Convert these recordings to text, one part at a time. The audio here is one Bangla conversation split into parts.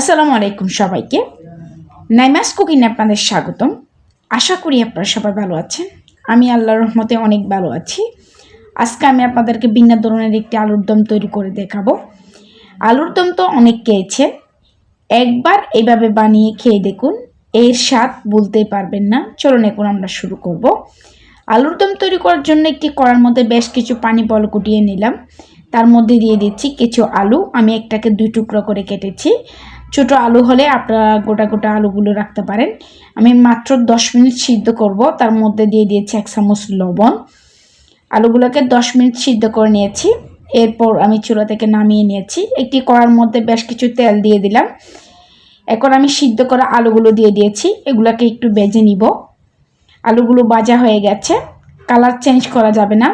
আসসালামু আলাইকুম সবাইকে। নাইমাস কুকিং আপনাদের স্বাগতম। আশা করি আপনারা সবাই ভালো আছেন। আমি আল্লাহর রহমতে অনেক ভালো আছি। আজকে আমি আপনাদেরকে ভিন্ন ধরনের একটি আলুর দম তৈরি করে দেখাবো। আলুর দম তো অনেক খেয়েছে একবার এইভাবে বানিয়ে খেয়ে দেখুন। এর স্বাদ বলতেই পারবেন না। চলুন এখন আমরা শুরু করব। আলুর দম তৈরি করার জন্য একটি কড়ার মধ্যে বেশ কিছু পানি বল কুটিয়ে নিলাম। তার মধ্যে দিয়ে দিচ্ছি কিছু আলু। আমি একটাকে দুই টুকরো করে কেটেছি। ছোট আলু হলে আপনারা গোটা গোটা আলুগুলো রাখতে পারেন। আমি মাত্র দশ মিনিট সিদ্ধ করব, তার মধ্যে দিয়ে দিয়েছি এক চামচ লবণ। আলুগুলোকে দশ মিনিট সিদ্ধ করে নিয়েছি, এরপর আমি চুলা থেকে নামিয়ে নিয়েছি। একটি কড়ার মধ্যে বেশ কিছু তেল দিয়ে দিলাম। এখন আমি সিদ্ধ করা আলুগুলো দিয়ে দিয়েছি, এগুলোকে একটু বেজে নিব। আলুগুলো বাজা হয়ে গেছে, কালার চেঞ্জ করা যাবে না।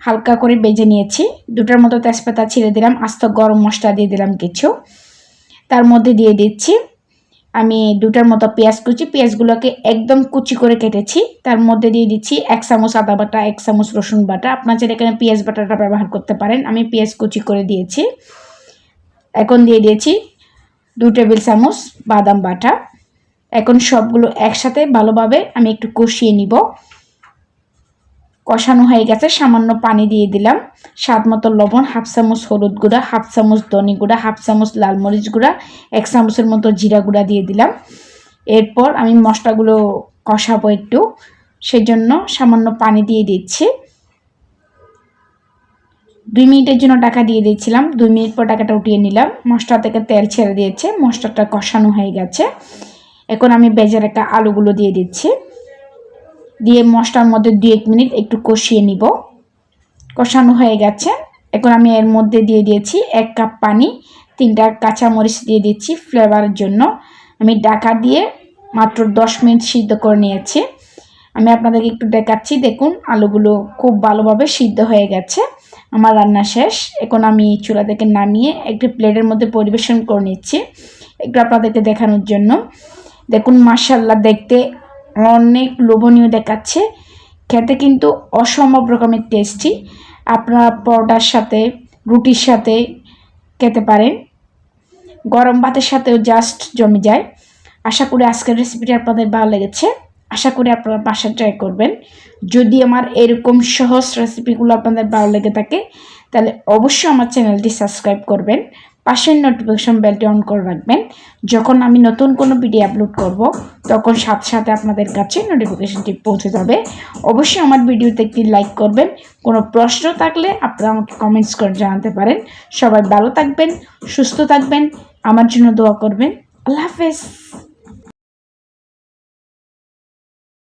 হালকা করে বেজে নিয়েছি। দুটার মতো তেজপাতা ছিঁড়ে দিলাম, আস্ত গরম মশলা দিয়ে দিলাম কিছু। তার মধ্যে দিয়ে দিচ্ছি। আমি দুটার মতো পেঁয়াজ কুচি, পেঁয়াজগুলোকে একদম কুচি করে কেটেছি। তার মধ্যে দিয়ে দিচ্ছি এক চামচ আদা বাটা, এক চামচ রসুন বাটা। আপনার চাইলে এখানে পেঁয়াজ বাটাটা ব্যবহার করতে পারেন। আমি পেঁয়াজ কুচি করে দিয়েছি। এখন দিয়ে দিয়েছি দু টেবিল চামচ বাদাম বাটা। এখন সবগুলো একসাথে ভালোভাবে আমি একটু কষিয়ে নিব। কষানো হয়ে গেছে, সামান্য পানি দিয়ে দিলাম। স্বাদ মতো লবণ, হাফ চামচ হলুদ গুঁড়া, হাফ চামচ ধনি গুঁড়া, হাফ চামচ লাল মরিচ গুঁড়া, এক চামচের মতো জিরা গুঁড়া দিয়ে দিলাম। এরপর আমি মশলাগুলো কষাবো একটু, সেজন্য সামান্য পানি দিয়ে দিচ্ছি। দুই মিনিটের জন্য টাকা দিয়ে দিয়েছিলাম, দুই মিনিট পর টাকাটা উঠিয়ে নিলাম। মশলা থেকে তেল ছেড়ে দিয়েছে, মশলাটা কষানো হয়ে গেছে। এখন আমি বেজে রাখা আলুগুলো দিয়ে দিচ্ছি। দিয়ে মশলার মধ্যে দু এক মিনিট একটু কষিয়ে নিব। কষানো হয়ে গেছে। এখন আমি এর মধ্যে দিয়ে দিয়েছি এক কাপ পানি, তিনটা কাঁচামরিচ দিয়ে দিচ্ছি ফ্লেভারের জন্য। আমি ডাকা দিয়ে মাত্র দশ মিনিট সিদ্ধ করে নিয়েছি। আমি আপনাদেরকে একটু দেখাচ্ছি, দেখুন আলুগুলো খুব ভালোভাবে সিদ্ধ হয়ে গেছে। আমার রান্না শেষ। এখন আমি চুলা থেকে নামিয়ে একটি প্লেটের মধ্যে পরিবেশন করে নিচ্ছি। একটু আপনাদেরকে দেখানোর জন্য। দেখুন মার্শাল্লাহ দেখতে অনেক লোভনীয় দেখাচ্ছে। খেতে কিন্তু অসম্ভব রকমের টেস্টি আপনারা পরোটার সাথে, রুটির সাথে খেতে পারেন। গরম ভাতের সাথেও জাস্ট জমে যায়। আশা করি আজকের রেসিপিটি আপনাদের ভালো লেগেছে। আশা করি আপনারা বাসা ট্রাই করবেন। যদি আমার এরকম সহজ রেসিপিগুলো আপনাদের ভালো লেগে থাকে, তাহলে অবশ্যই আমার চ্যানেলটি সাবস্ক্রাইব করবেন। পাশের নোটিফিকেশন বেলটি অন করে রাখবেন। যখন আমি নতুন কোনো ভিডিও আপলোড করব তখন সাথে সাথে আপনাদের কাছে নোটিফিকেশনটি পৌঁছে যাবে। অবশ্যই আমার ভিডিওতে একটি লাইক করবেন। কোনো প্রশ্ন থাকলে আপনারা আমাকে কমেন্টস করে জানাতে পারেন। সবাই ভালো থাকবেন, সুস্থ থাকবেন, আমার জন্য দোয়া করবেন। আল্লাহ হাফেজ।